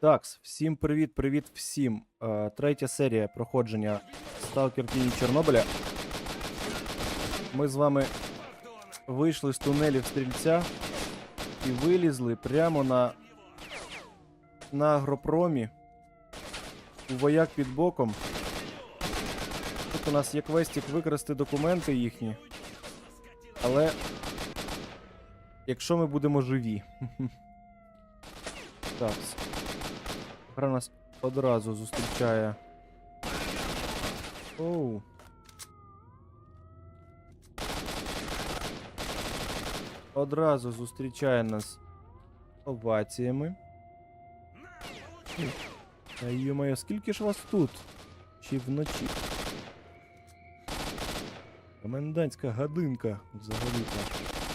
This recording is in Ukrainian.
Так, всім привіт, привіт всім. Е, третя серія проходження Stalker Тіні Чорнобиля. Ми з вами вийшли з тунелів стрільця і вилізли прямо на, на агропромі. У вояк під боком. Тут у нас є квестик викрасти документи їхні. Але якщо ми будемо живі. Так. Гра нас одразу зустрічає. Оу. Одразу зустрічає нас оваціями. Та йо-моє, скільки ж вас тут? Чи вночі? Комендантська годинка взагалі-то.